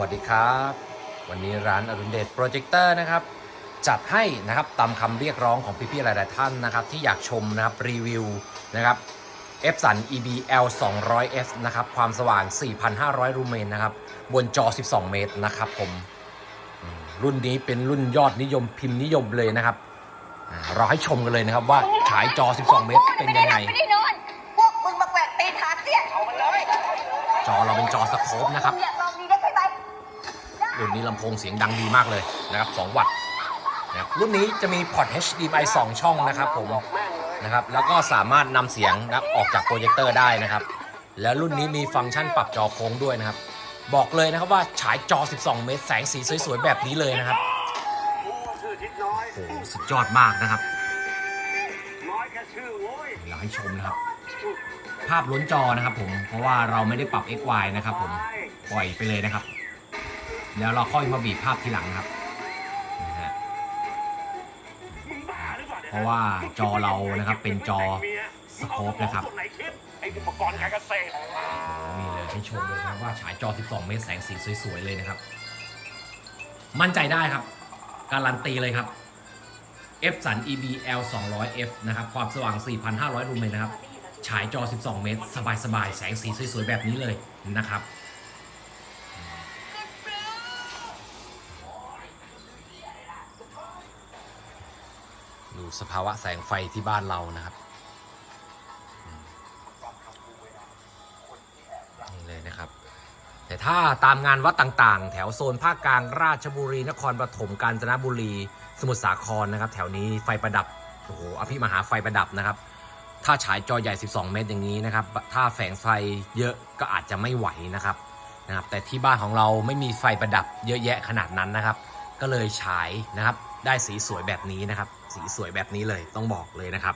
สวัสดีครับ วันนี้ร้านอรุณเดชโปรเจคเตอร์นะครับ จัดให้นะครับตามคำเรียกร้องของพี่ๆหลายๆท่านนะครับ ที่อยากชมนะครับรีวิวนะครับ f สัน EBL 200F นะครับ ความสว่าง 4,500ลูเมนนะครับ บนจอ 12 เมตรนะครับผมอืมรุ่นนี้เป็นรุ่นยอดนิยมพิมพ์นิยมเลยนะครับอ่าเราให้ชมกันเลยนะครับว่าฉายจอ 12 เมตรเป็นยังไงไม่ได้นอนพวกมึงมาแกว่งตีนหาเสี้ยนเอามันเลยจอเราเป็นจอสโคปนะครับ รุ่นนี้ลำโพงเสียงดังดีมากเลยนะครับ2วัตต์นะครับรุ่นนี้จะมีพอร์ต HDMI 2 ช่องนะครับผมนะครับแล้วก็สามารถนำเสียงนะออกจากโปรเจคเตอร์ได้นะครับ แล้วรุ่นนี้มีฟังก์ชันปรับจอโค้งด้วยนะครับ บอกเลยนะครับว่าฉายจอ 12 เมตร แสงสีสวยๆ แบบนี้เลยนะครับโอ้โหสุดยอดมากนะครับอยแค่ชื่อโว้ยเราให้ชมนะครับ ภาพล้นจอนะครับผมเพราะว่าเราไม่ได้ปรับ XY นะครับผมปล่อยไปเลยนะครับ แล้วเราค่อยมาบีบภาพทีหลังครับนะฮะเพราะว่าจอเรานะครับเป็นจอสโคปนะครับอุปกรณ์การเกษตรมีเลยให้ชมเลยนะครับว่าฉายจอ 12 เมตรแสงสีสวยๆเลยนะครับ มั่นใจได้ครับ การันตีเลยครับ F สัน EBL 200F นะครับ ความสว่าง 4,500 ลูเมนนะครับ ฉายจอ 12 เมตร สบายๆ แสงสีสวยๆ แบบนี้เลยนะครับ สภาวะแสงไฟที่บ้านเรานะครับนี่เลยนะครับ แต่ถ้าตามงานวัดต่างๆ แถวโซนภาคกลางราชบุรี นครปฐมกาญจนบุรี สมุทรสาครนะครับ แถวนี้ไฟประดับโอ้โหอภิมหาไฟประดับนะครับ ถ้าฉายจอใหญ่ 12 เมตรอย่างนี้นะครับ ถ้าแฝงไฟเยอะก็อาจจะไม่ไหวนะครับนะครับ แต่ที่บ้านของเราไม่มีไฟประดับเยอะแยะขนาดนั้นนะครับ ก็เลยฉายนะครับ ได้สีสวยแบบนี้นะครับ สีสวยแบบนี้เลยต้องบอกเลยนะครับ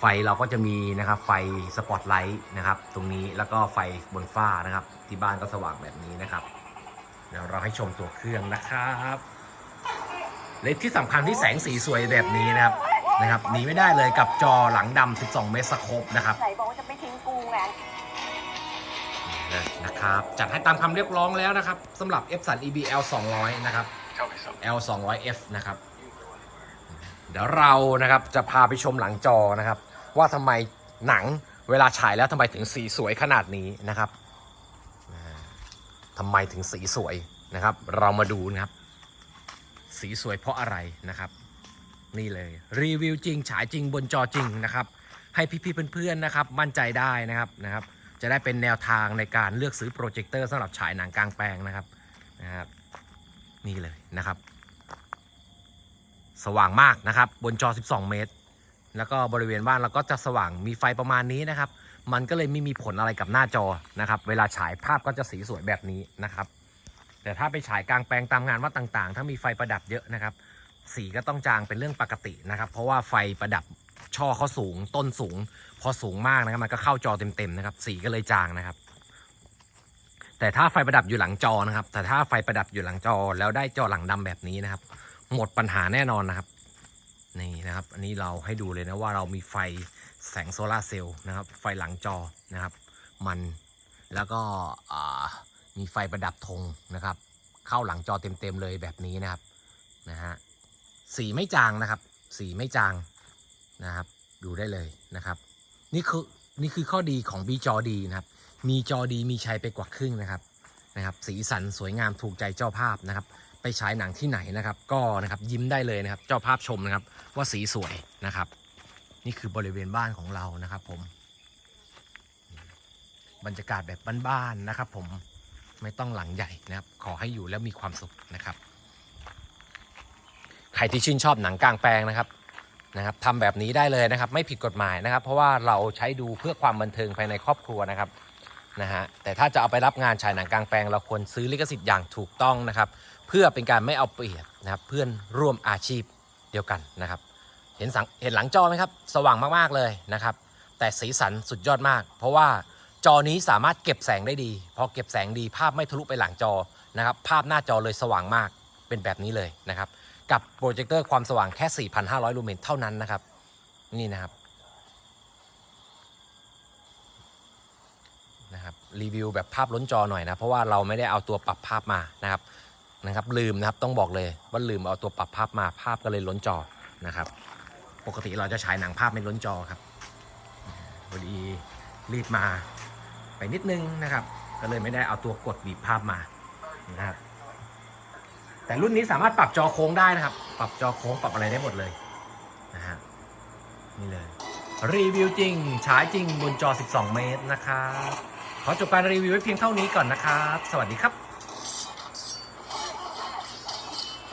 ไฟเราก็จะมีนะครับ ไฟสปอตไลท์นะครับ ตรงนี้แล้วก็ไฟบนฝ้านะครับ ที่บ้านก็สว่างแบบนี้นะครับ เดี๋ยวเราให้ชมตัวเครื่องนะครับและที่สำคัญที่แสงสีสวยแบบนี้นะครับนะครับหนีไม่ได้เลยกับจอหลังดำ12 เมตรสโคปนะครับไหนบอกว่าจะไม่ทิ้งกูไงนะครับจัดให้ตามคำเรียกร้องแล้วนะครับสำหรับ F สัน EBL 200 นะครับ L 200 F นะครับ เดี๋ยวเรานะครับจะพาไปชมหลังจอนะครับ ว่าทำไมหนังเวลาฉายแล้วทำไมถึงสีสวยขนาดนี้นะครับทำไมถึงสีสวยนะครับ เรามาดูนะครับ สีสวยเพราะอะไรนะครับ นี่เลยรีวิวจริงฉายจริงบนจอจริงนะครับ ให้พี่ๆเพื่อนๆนะครับ มั่นใจได้นะครับนะครับ จะได้เป็นแนวทางในการเลือกซื้อโปรเจคเตอร์สำหรับฉายหนังกลางแปลงนะครับนะครับ นี่เลยนะครับ สว่างมากนะครับ บนจอ 12 เมตร แล้วก็บริเวณบ้านเราก็จะสว่างมีไฟประมาณนี้นะครับ มันก็เลยไม่มีผลอะไรกับหน้าจอนะครับ เวลาฉายภาพก็จะสีสวยแบบนี้นะครับ แต่ถ้าไปฉายกลางแปลงตามงานวัดต่างๆ ถ้ามีไฟประดับเยอะนะครับ สีก็ต้องจางเป็นเรื่องปกตินะครับ เพราะว่าไฟประดับช่อเขาสูง ต้นสูง พอสูงมากนะครับ มันก็เข้าจอเต็มๆนะครับ สีก็เลยจางนะครับ แต่ถ้าไฟประดับอยู่หลังจอนะครับ แต่ถ้าไฟประดับอยู่หลังจอแล้วได้จอหลังดำแบบนี้นะครับ หมดปัญหาแน่นอนนะครับ นี่นะครับ อันนี้เราให้ดูเลยนะว่าเรามีไฟแสงโซลาร์เซลล์นะครับ ไฟหลังจอนะครับ มันแล้วก็มีไฟประดับธงนะครับ เข้าหลังจอเต็มๆเลยแบบนี้นะครับนะฮะสีไม่จางนะครับ สีไม่จางนะครับ ดูได้เลยนะครับ นี่คือนี่คือข้อดีของบีจอดีนะครับ มีจอดีมีชัยไปกว่าครึ่งนะครับนะครับ สีสันสวยงามถูกใจเจ้าภาพนะครับไปฉายหนังที่ไหนนะครับ ก็นะครับยิ้มได้เลยนะครับ เจ้าภาพชมนะครับ ว่าสีสวยนะครับ นี่คือบริเวณบ้านของเรานะครับ ผม บรรยากาศแบบบ้านๆนะครับ ผมไม่ต้องหลังใหญ่นะครับ ขอให้อยู่แล้วมีความสุขนะครับ ใครที่ชื่นชอบหนังกลางแปลงนะครับนะครับทำแบบนี้ได้เลยนะครับ ไม่ผิดกฎหมายนะครับ เพราะว่าเราใช้ดูเพื่อความบันเทิงภายในครอบครัวนะครับ นะฮะแต่ถ้าจะเอาไปรับงานฉายหนังกลางแปลง เราควรซื้อลิขสิทธิ์อย่างถูกต้องนะครับ เพื่อเป็นการไม่เอาเปรียบนะครับเพื่อนร่วมอาชีพเดียวกันนะครับ เห็นสังเห็นหลังจอไหมครับ สว่างมากๆเลยนะครับ แต่สีสันสุดยอดมาก เพราะว่าจอนี้สามารถเก็บแสงได้ดี พอเก็บแสงดีภาพไม่ทะลุไปหลังจอนะครับ ภาพหน้าจอเลยสว่างมากเป็นแบบนี้เลยนะครับ กับโปรเจคเตอร์ความสว่างแค่ 4,500 ลูเมนเท่านั้นนะครับ นี่นะครับนะครับ รีวิวแบบภาพล้นจอหน่อยนะ เพราะว่าเราไม่ได้เอาตัวปรับภาพมานะครับนะครับ ลืมนะครับต้องบอกเลยว่าลืมเอาตัวปรับภาพมาภาพก็เลยล้นจอนะครับ ปกติเราจะฉายหนังภาพไม่ล้นจอครับพอดีรีบมาไปนิดนึงนะครับ ก็เลยไม่ได้เอาตัวกดบีบภาพมานะครับ แต่รุ่นนี้สามารถปรับจอโค้งได้นะครับ ปรับจอโค้งปรับอะไรได้หมดเลยนะฮะนี่เลยรีวิวจริงฉายจริงบนจอ 12 เมตรนะครับ ขอจบการรีวิวไว้เพียงเท่านี้ก่อนนะครับ สวัสดีครับ